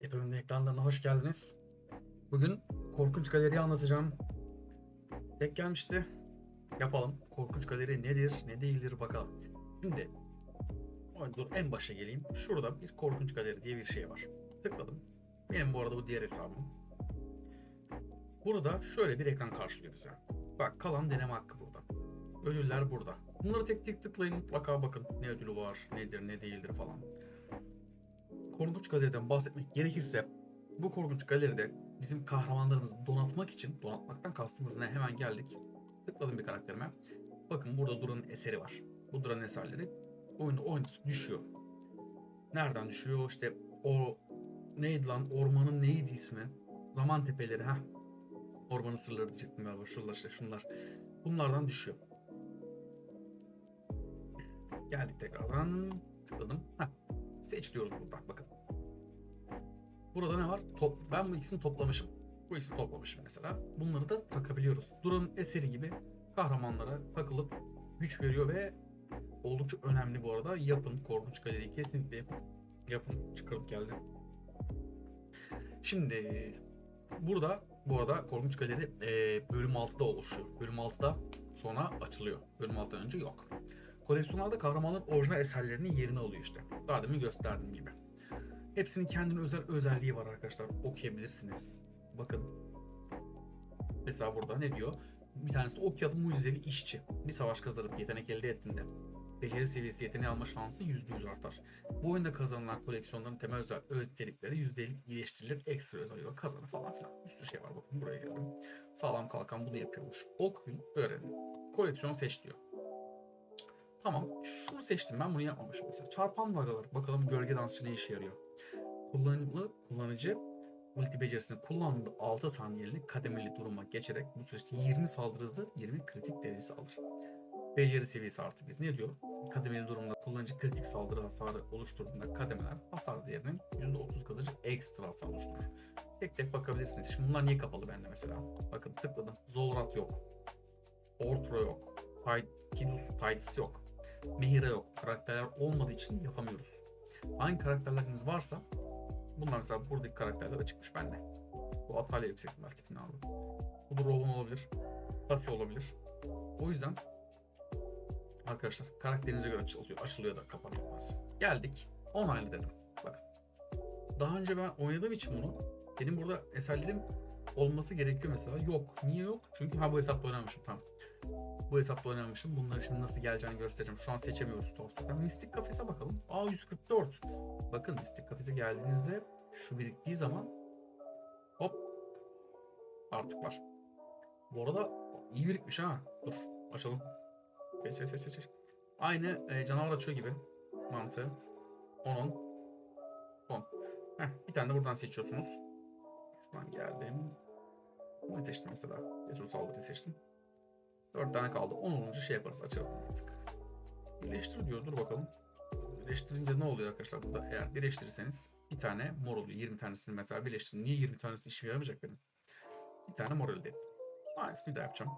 Ethereum ekranlarına hoş geldiniz. Bugün Korkunç Galeri'yi anlatacağım. Tek gelmişti. Yapalım. Korkunç Galeri nedir, ne değildir bakalım. Şimdi dur en başa geleyim. Şurada bir Korkunç Galeri diye bir şey var. Tıkladım. Benim bu arada bu diğer hesabım. Burada şöyle bir ekran karşılıyor bize. Bak kalan deneme hakkı burada. Ödüller burada. Bunları tek tek tıklayın mutlaka bakın. Ne ödülü var, nedir, ne değildir falan. Korkunç Galeri'den bahsetmek gerekirse bu Korkunç Galeri'de bizim kahramanlarımızı donatmak için, donatmaktan kastımız ne? Hemen geldik. Tıkladım bir karakterime. Bakın burada Duran'ın eseri var. Bu Duran'ın eserleri oyunda oyun düşüyor. Nereden düşüyor? İşte o neydi lan? Ormanın neydi ismi? Zaman tepeleri ha. Ormanın sırları diyecektim galiba. Şuralar işte şunlar. Bunlardan düşüyor. Geldik tekrardan. Tıkladım. Heh. Seç diyoruz burada. Bakın. Burada ne var? Top. Ben bu ikisini toplamışım. Bu ikisini toplamışım mesela. Bunları da takabiliyoruz. Duran'ın eseri gibi kahramanlara takılıp güç veriyor ve oldukça önemli bu arada. Yapın. Korkunç Galeri'yi kesinlikle yapın. Yapın. Geldi. Şimdi burada bu arada Korkunç Galeri e, bölüm 6'da oluşuyor. Bölüm 6'da sonra açılıyor. Bölüm 6'dan önce yok. Koleksiyonlarda kahramanların orijinal eserlerinin yerini alıyor işte. Daha demin gösterdiğim gibi. Hepsinin kendine özel özelliği var arkadaşlar. Okuyabilirsiniz. Bakın. Mesela burada ne diyor? Bir tanesi ok ya da mucizevi işçi. Bir savaş kazanıp yetenek elde ettiğinde beceri seviyesi yeteneği alma şansı %100 artar. Bu oyunda kazanılan koleksiyonların temel özel özellikleri %50 iyileştirilir, ekstra özelliği kazanır falan filan. Bir sürü şey var bakın buraya geldim. Sağlam kalkan bunu yapıyormuş. Okuyun, öğrenin. Koleksiyon seç diyor. Tamam, şunu seçtim ben bunu yapmamışım mesela. Çarpan dalgalar, bakalım gölge dansçı ne işe yarıyor. Kullanıcı, kullanıcı ulti becerisini kullandığı 6 saniyeliğine kademeli duruma geçerek bu süreçte 20 saldırı hızı, 20 kritik derecesi alır. Beceri seviyesi artı 1. Ne diyor? Kademeli durumda kullanıcı kritik saldırı hasarı oluşturduğunda kademeler hasar değerinin %30 kalıcı ekstra hasar oluşturur. Tek tek bakabilirsiniz. Şimdi bunlar niye kapalı bende mesela? Bakın tıkladım. Zolrat yok. Ortro yok. Tidus, Tidus yok. Mehira yok. Karakterler olmadığı için yapamıyoruz. Hangi karakterleriniz varsa bunlar mesela buradaki karakterler açıkmış bende. Bu Atalya yüksek ihtimal tipini aldım. Bu da Roland olabilir. Tasi olabilir. O yüzden arkadaşlar karakterinize göre açılıyor, açılıyor da kapanıyor bazı. Geldik. Onaylı dedim. Bakın. Daha önce ben oynadığım için bunu benim burada eserlerim olması gerekiyor mesela. Yok. Niye yok? Çünkü ha bu hesapta oynamışım tamam. Bu hesapta oynamışım. Bunları şimdi nasıl geleceğini göstereceğim. Şu an seçemiyoruz tuhaflıktan. Mistik kafese bakalım. Aa 144. Bakın mistik kafese geldiğinizde şu biriktiği zaman hop artık var. Bu arada iyi birikmiş ha. Dur açalım. Geç geç geç geç. Aynı e, canavar açıyor gibi mantığı. 10 10. Heh, bir tane de buradan seçiyorsunuz. Şuradan geldim. Bunu seçtim mesela. Cesur saldırıyı seçtim. 4 tane kaldı. 10 olunca şey yaparız. Açarız artık. Birleştir diyor. Dur bakalım. Birleştirince ne oluyor arkadaşlar burada? Eğer birleştirirseniz bir tane mor oluyor. 20 tanesini mesela birleştirin. Niye 20 tanesini işime yaramayacak benim? Bir tane mor elde ettim. Aynısını bir daha yapacağım.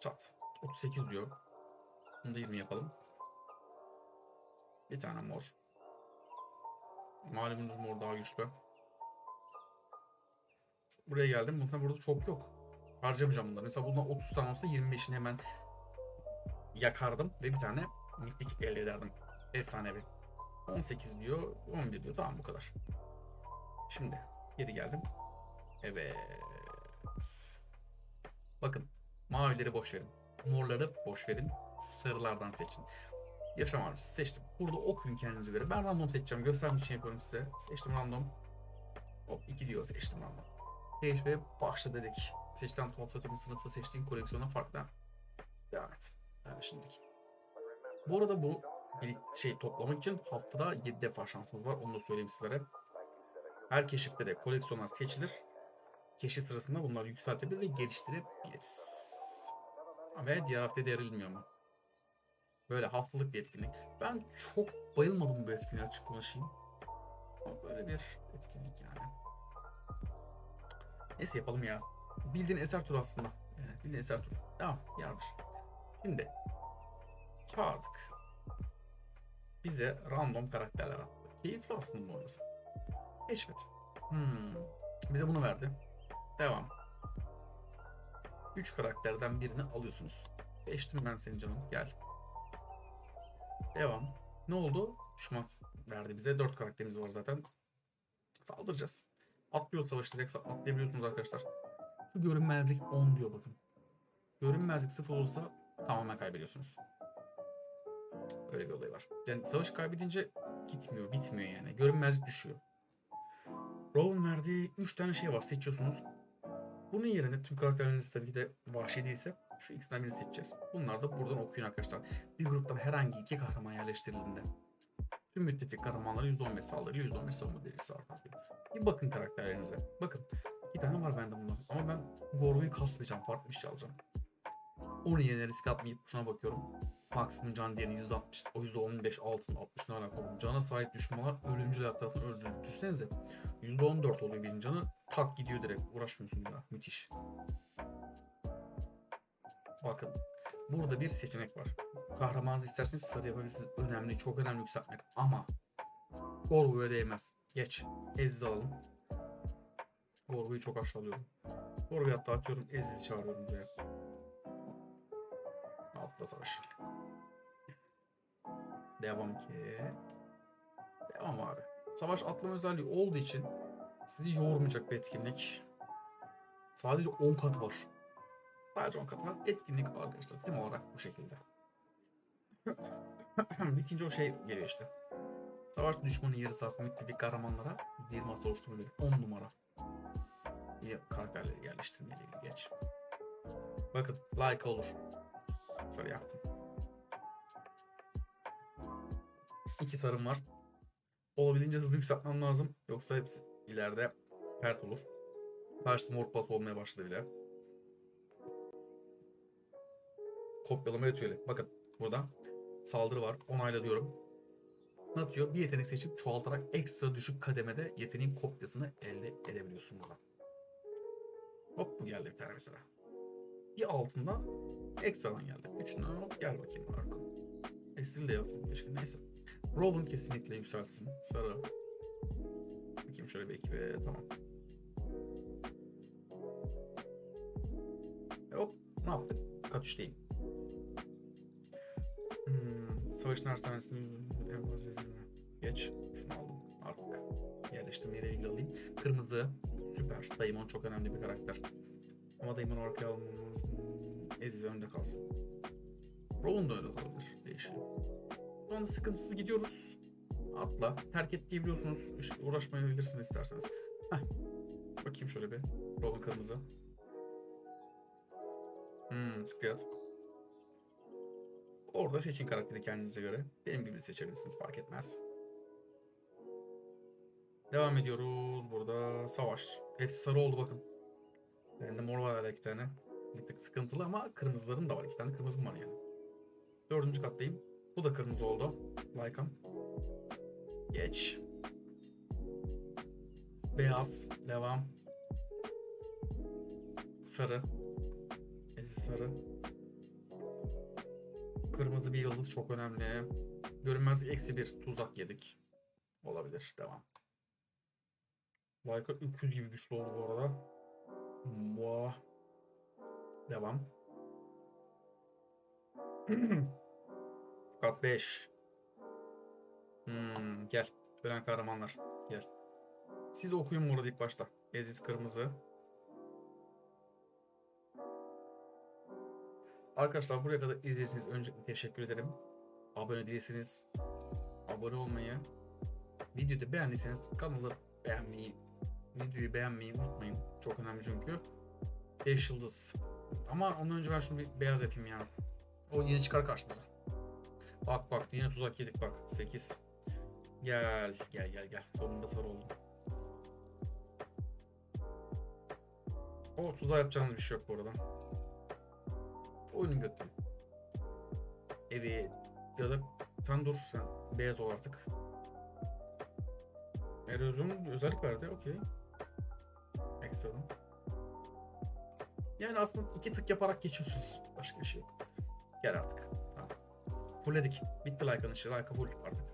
Çat. 38 diyor. Bunu da 20 yapalım. Bir tane mor. Malumunuz mor daha güçlü. Buraya geldim. Muhtemelen burada çok yok. Harcamayacağım bunları. Mesela bundan 30 tane olsa 25'ini hemen yakardım ve bir tane mitik elde ederdim. Efsanevi. 18 diyor, 11 diyor. Tamam bu kadar. Şimdi geri geldim. Evet. Bakın mavileri boş verin. Morları boş verin. Sarılardan seçin. Yaşam avcısı seçtim. Burada okuyun kendinize göre. Ben random seçeceğim. Göstermek için yapıyorum size. Seçtim random. Hop 2 diyor seçtim random. Ve başla dedik. Seçilen tuhaf totemin sınıfı seçtiğin koleksiyona farklı. Devam et. Yani şimdiki. Bu arada bu şey toplamak için haftada 7 defa şansımız var. Onu da söyleyeyim sizlere. Her keşifte de koleksiyonlar seçilir. Keşif sırasında bunları yükseltebilir ve geliştirebiliriz. Ve diğer hafta değerilmiyor mu? Böyle haftalık bir etkinlik. Ben çok bayılmadım bu etkinliğe açık konuşayım. Böyle bir etkinlik yani. Neyse yapalım ya. Bildiğin eser turu aslında. Yani bildiğin eser turu. Tamam yardır. Şimdi çağırdık. Bize random karakterler attı. Keyifli aslında bu oynaması. Keşfet. Hmm. Bize bunu verdi. Devam. 3 karakterden birini alıyorsunuz. Seçtim ben seni canım. Gel. Devam. Ne oldu? Düşman verdi bize. 4 karakterimiz var zaten. Saldıracağız. Atlıyor savaş direkt sa- atlayabiliyorsunuz arkadaşlar. Şu görünmezlik 10 diyor bakın. Görünmezlik 0 olursa tamamen kaybediyorsunuz. Öyle bir olay var. Yani savaş kaybedince gitmiyor, bitmiyor yani. Görünmezlik düşüyor. Rowan verdiği 3 tane şey var seçiyorsunuz. Bunun yerine tüm karakterleriniz tabii ki de vahşi değilse şu ikisinden birini seçeceğiz. Bunlar da buradan okuyun arkadaşlar. Bir gruptan herhangi iki kahraman yerleştirildiğinde tüm müttefik kahramanlara %15 saldırı, %15 savunma derecesi artar. Bir bakın karakterlerinize. Bakın. İki tane var bende bundan. Ama ben Gorgo'yu kasmayacağım. Farklı bir şey alacağım. Onun yerine risk atmayıp şuna bakıyorum. Maksimum can değerini 160, o %15 altın 60 ne alaka oğlum? Cana sahip düşmanlar ölümcül tarafından öldürülür. Düşünsenize. %14 oluyor birinin canı. Tak gidiyor direkt. Uğraşmıyorsun bir. Müthiş. Bakın. Burada bir seçenek var. Kahramanınızı isterseniz sarı yapabilirsiniz. Önemli. Çok önemli yükseltmek. Ama Gorgo'ya değmez. Geç. Eziz alalım. Gorgo'yu çok aşağılıyorum. Gorgo'yu hatta atıyorum. Eziz'i çağırıyorum buraya. Atla savaş. Devam ki. Devam abi. Savaş atlama özelliği olduğu için sizi yormayacak bir etkinlik. Sadece 10 kat var. Sadece 10 kat var. Etkinlik arkadaşlar tem olarak bu şekilde. Bitince o şey geliyor işte. Savaş düşmanın yarısı aslında müttefik kahramanlara %20 hasar oluşturma 10 numara. Karakterleri yerleştirmeyle ilgili geç. Bakın like olur. Sarı yaptım. İki sarım var. Olabildiğince hızlı yükseltmem lazım. Yoksa hepsi ileride pert olur. Karşısı mor olmaya başladı bile. Kopyalama ritüeli. Bakın burada saldırı var. Onayla diyorum. Ne atıyor? Bir yetenek seçip çoğaltarak ekstra düşük kademede yeteneğin kopyasını elde edebiliyorsun burada. Hop bu geldi bir tane mesela. Bir altından ekstradan geldi. Üçünden hop gel bakayım arkadan. Esril de yazsın keşke neyse. Rowan kesinlikle yükselsin. Sarı. Bakayım şöyle bir ekibe tamam. E hop ne yaptık? Kat üçteyim. Hmm, savaşın hastanesinin en fazla. Geç. Şunu aldım artık. Yerleştirme yere ilgili alayım. Kırmızı. Süper. Daimon çok önemli bir karakter. Ama Daimon arkaya almamız Eziz önde kalsın. Rowan da öyle kalabilir. Değişiyor. Şu anda sıkıntısız gidiyoruz. Atla. Terk et diyebiliyorsunuz. Uğraşmayabilirsiniz isterseniz. Heh. Bakayım şöyle bir. Rowan kırmızı. Hmm, Skriat. Orada seçin karakteri kendinize göre. Benim gibi seçebilirsiniz fark etmez. Devam ediyoruz. Burada savaş. Hepsi sarı oldu bakın. Bende mor var hala iki tane. Bir tık sıkıntılı ama kırmızılarım da var. İki tane kırmızım var yani. Dördüncü kattayım. Bu da kırmızı oldu. Like'am. Geç. Beyaz. Devam. Sarı. Ezi sarı. Kırmızı bir yıldız çok önemli. Görünmezlik eksi bir tuzak yedik. Olabilir. Devam. Like'a 300 gibi güçlü oldu bu arada. Muah. Devam. Kat 5. Hmm, gel. Ölen kahramanlar. Gel. Siz okuyun burada ilk başta. Eziz kırmızı. Arkadaşlar buraya kadar izlediğiniz öncelikle teşekkür ederim. Abone değilseniz abone olmayı, videoyu da beğendiyseniz kanalı beğenmeyi, videoyu beğenmeyi unutmayın. Çok önemli çünkü. 5 yıldız. Ama ondan önce ben şunu bir beyaz yapayım ya. O yine çıkar karşımıza. Bak bak yine tuzak yedik bak. 8. Gel gel gel gel. Sonunda sarı oldu. O tuzağa yapacağınız bir şey yok bu arada. Oyunun götü. Evi ya da sen dur sen beyaz ol artık. Erozyon özellik verdi okey. Ekstradan. Yani aslında iki tık yaparak geçiyorsunuz. Başka bir şey yok. Gel artık. Tamam. Fullledik. Bitti like anışı. Like full artık.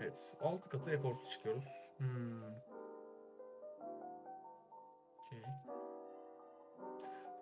Evet. 6 katı eforsuz çıkıyoruz. Hmm. Okey.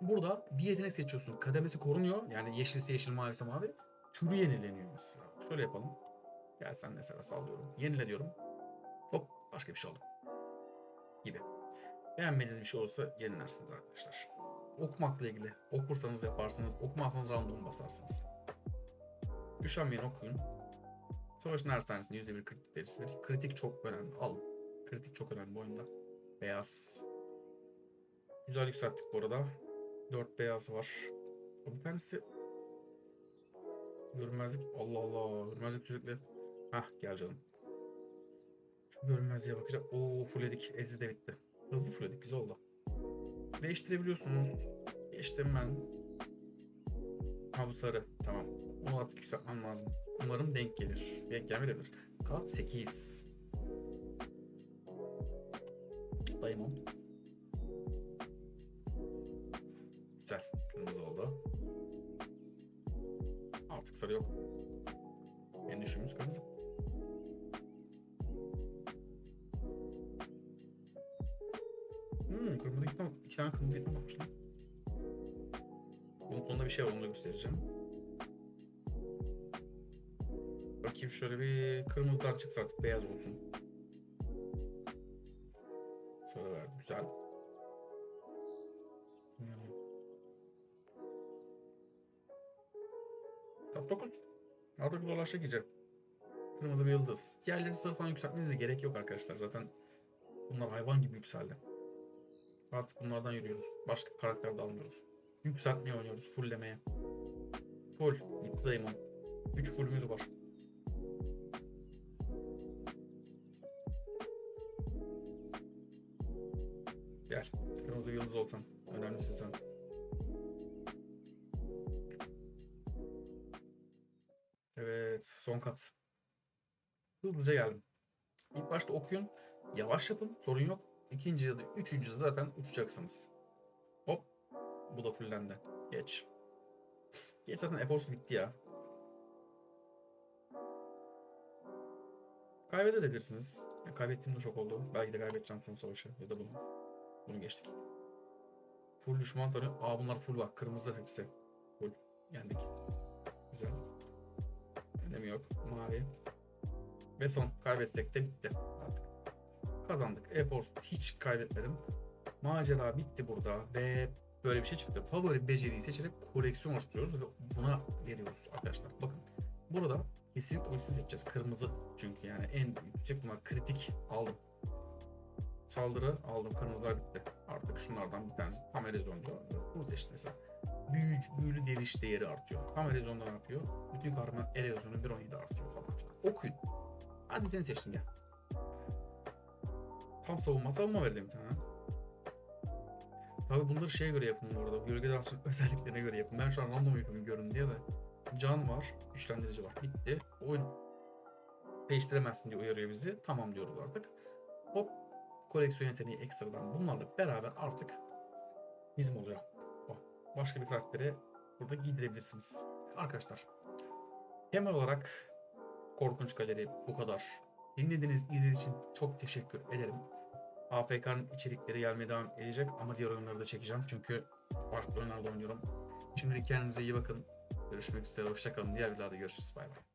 Burada bir yetenek seçiyorsun. Kademesi korunuyor. Yani yeşilse yeşil, mavisi mavi. Türü yenileniyor mesela. Şöyle yapalım. Gel sen mesela sallıyorum. Yenile diyorum. Hop başka bir şey oldu. Gibi. Beğenmediğiniz bir şey olursa yenilersiniz arkadaşlar. Okumakla ilgili. Okursanız yaparsınız. Okumazsanız random basarsınız. Üşenmeyin okuyun. Savaşın her sahnesinde %1 kritik derisi verir. Kritik çok önemli. Alın. Kritik çok önemli bu oyunda. Beyaz. Güzel yükselttik bu arada. 4 beyaz var. Bir tanesi Görünmezlik. Allah Allah. Görünmezlik sürekli. Hah gel canım. Şu görünmezliğe bakacağım. Oo fulledik. Eziz de bitti. Hızlı fulledik. Güzel oldu. Değiştirebiliyorsunuz. Geçtim ben. Ha bu sarı. Tamam. Onu artık yükseltmem lazım. Umarım denk gelir. Denk gelmeyebilir. Kat 8. Diamond. Güzel. Kırmızı oldu. Artık sarı yok. En düşüğümüz kırmızı. Gitme, iki tane kırmızı bakmış lan. Bunun sonunda bir şey var onu da göstereceğim. Bakayım şöyle bir kırmızıdan çıksa artık beyaz olsun. Sarı verdi güzel. Top 9. Artık dolaşa gidecek. Kırmızı bir yıldız. Diğerleri sarı falan yükseltmenize gerek yok arkadaşlar. Zaten bunlar hayvan gibi yükseldi. Artık bunlardan yürüyoruz. Başka karakter de almıyoruz. Yükseltmeye oynuyoruz. Fulllemeye. Full. Bitti Daimon. 3 fullümüz var. Gel. Kırmızı bir yıldız olsan. Önemlisi sen. Evet. Son kat. Hızlıca geldim. İlk başta okuyun. Yavaş yapın. Sorun yok. İkinci ya da üçüncü zaten uçacaksınız. Hop. Bu da fullendi. Geç. Geç zaten eforsuz bitti ya. Kaybedebilirsiniz. Ya kaybettiğim de çok oldu. Belki de kaybedeceğim son savaşı ya da bunu. Bunu geçtik. Full düşman tanıyor. Aa bunlar full bak. Kırmızı hepsi. Full. Yendik. Güzel. Önemi yok. Mavi. Ve son. Kaybetsek de bitti artık. Kazandık. E-Force hiç kaybetmedim. Macera bitti burada ve böyle bir şey çıktı. Favori beceriyi seçerek koleksiyon oluşturuyoruz ve buna veriyoruz arkadaşlar. Bakın burada kesinlikle ikisini seçeceğiz. Kırmızı çünkü yani en yüksek bunlar kritik aldım. Saldırı aldım. Kırmızılar bitti. Artık şunlardan bir tanesi tam erozyon diyor. Bunu seçtim mesela. Büyü, büyülü deliş değeri artıyor. Tam erozyonda ne yapıyor? Bütün kahraman erozyonu 1.17 artıyor falan filan. Okuyun. Hadi seni seçtim ya. Tam savunma savunma verdim bir tane. Tabi bunları şeye göre yapın bu arada. Gölge dansının özelliklerine göre yapın. Ben şu an random yapıyorum görün diye de. Can var, güçlendirici var. Bitti. Oyun değiştiremezsin diye uyarıyor bizi. Tamam diyoruz artık. Hop koleksiyon yeteneği ekstradan bunlarla beraber artık bizim oluyor. O. Başka bir karakteri burada giydirebilirsiniz. Arkadaşlar temel olarak Korkunç Galeri bu kadar. Dinlediğiniz, izlediğiniz için çok teşekkür ederim. APK'nın içerikleri gelmeye devam edecek ama diğer oyunları da çekeceğim çünkü farklı oyunlarda oynuyorum. Şimdilik kendinize iyi bakın. Görüşmek üzere, hoşçakalın. Diğer videolarda görüşürüz. Bay bay.